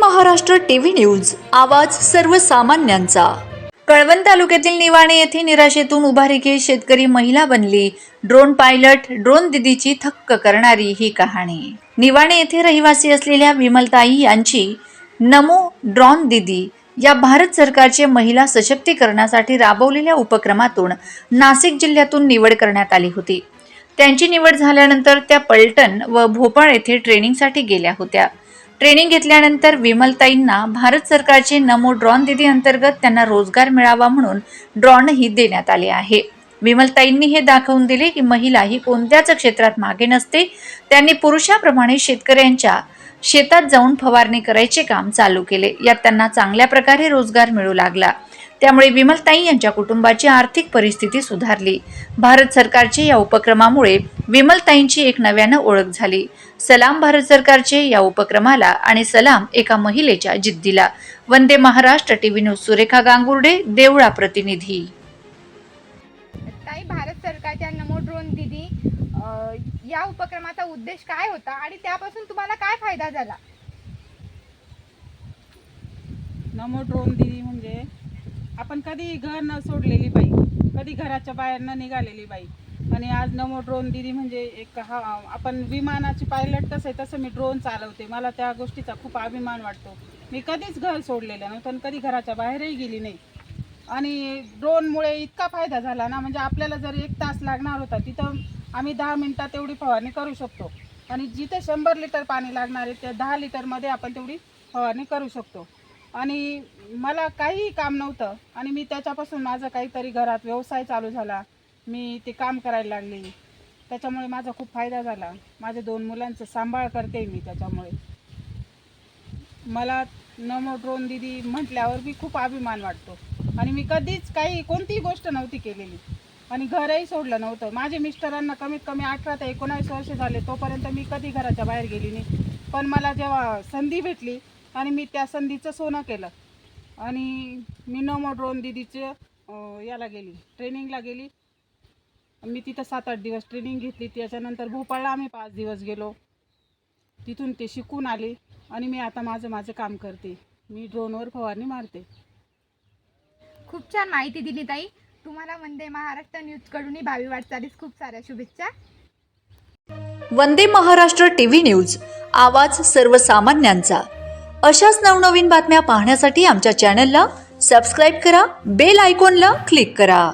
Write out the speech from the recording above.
Maharashtra TV news. आवाज सर्वसामान्यांचा. कळवण तालुक्यातील निवाणे येथे निराशेतून उभारी घेत शेतकरी महिला बनली. ड्रोन पायलट ड्रोन दिदीची थक्क करणारी ही कहाणी. निवाणे येथे रहिवासी असलेल्या विमलताई यांची नमो ड्रॉन दिदी या भारत सरकारचे महिला सशक्तीकरणासाठी राबवलेल्या उपक्रमातून नाशिक जिल्ह्यातून निवड करण्यात आली होती. त्यांची निवड झाल्यानंतर त्या पलटण व भोपाळ येथे ट्रेनिंगसाठी गेल्या होत्या. ट्रेनिंग घेतल्यानंतर विमलताईंना भारत सरकारचे नमो ड्रॉन दिदी अंतर्गत त्यांना रोजगार मिळावा म्हणून ड्रॉनही देण्यात आले आहे. विमलताईंनी हे दाखवून दिले की महिला ही कोणत्याच क्षेत्रात मागे नसते. त्यांनी पुरुषाप्रमाणे शेतकऱ्यांच्या शेतात जाऊन फवारणी करायचे काम चालू केले. यात त्यांना चांगल्या प्रकारे रोजगार मिळू लागला. त्यामुळे विमलताई यांच्या कुटुंबाची आर्थिक परिस्थिती सुधारली. भारत सरकारचे या उपक्रमामुळे विमलताईंची एक नव्यानं ओळख झाली. सलाम भारत सरकारचे या उपक्रमाला आणि सलाम एका महिलेच्या जिद्दीला. वंदे महाराष्ट्र टीव्ही न्यूज सुरेखा गांगुर्डे देवळा प्रतिनिधी. ताई भारत सरकारच्या नमो ड्रोन दिदी या उपक्रमाचा उद्देश काय होता आणि त्यापासून तुम्हाला काय फायदा झाला? नमो ड्रोन दिदी म्हणजे आपण कधी घर न सोडलेली बाई कधी घराच्या बाहेर न निघालेली बाई आणि आज नमो ड्रोन दिदी म्हणजे एक हा आपण विमानाची पायलट कसं आहे तसं मी ड्रोन चालवते. मला त्या गोष्टीचा खूप अभिमान वाटतो. मी कधीच घर सोडलेलं नव्हतं आणि कधी घराच्या बाहेरही गेली नाही. आणि ड्रोनमुळे इतका फायदा झाला ना म्हणजे आपल्याला जर एक तास लागणार होता तिथं आम्ही दहा मिनटात तेवढी फवारणी करू शकतो. आणि जिथे शंभर लिटर पाणी लागणार आहे त्या दहा लिटरमध्ये आपण तेवढी फवारणी करू शकतो. आणि मला काहीही काम नव्हतं आणि मी त्याच्यापासून माझं काहीतरी घरात व्यवसाय चालू झाला. मी ते काम करायला लागली त्याच्यामुळे माझा खूप फायदा झाला. माझ्या दोन मुलांचं सांभाळ करते मी त्याच्यामुळे. मला नमो ड्रोन दिदी म्हटल्यावर मी खूप अभिमान वाटतो. आणि मी कधीच काही कोणतीही गोष्ट नव्हती केलेली. आणि घरही सोडलं नव्हतं. माझे मिस्टरांना कमीत कमी अठरा ते एकोणावीस वर्ष झाले. तोपर्यंत मी कधी घराच्या बाहेर गेली नाही. पण मला जेव्हा संधी भेटली आणि मी त्या संधीचं सोनं केलं. आणि मी नमो ड्रोन दिदीचं याला गेली. ट्रेनिंगला गेली. मी तिथं सात आठ दिवस ट्रेनिंग घेतली. त्याच्यानंतर भोपाळला आम्ही पाच दिवस गेलो. तिथून ते शिकून आले आणि मी आता माझं माझं काम करते. मी ड्रोनवर फवारणी मारते. खूप छान माहिती दिली ताई. तुम्हाला वंदे महाराष्ट्र न्यूज कडूनही भावी वाटचालीस खूप साऱ्या शुभेच्छा. वंदे महाराष्ट्र टीव्ही न्यूज आवाज सर्वसामान्यांचा. अशाच नवनवीन बातम्या पाहण्यासाठी आमच्या चॅनलला सबस्क्राईब करा बेल आयकॉनला क्लिक करा.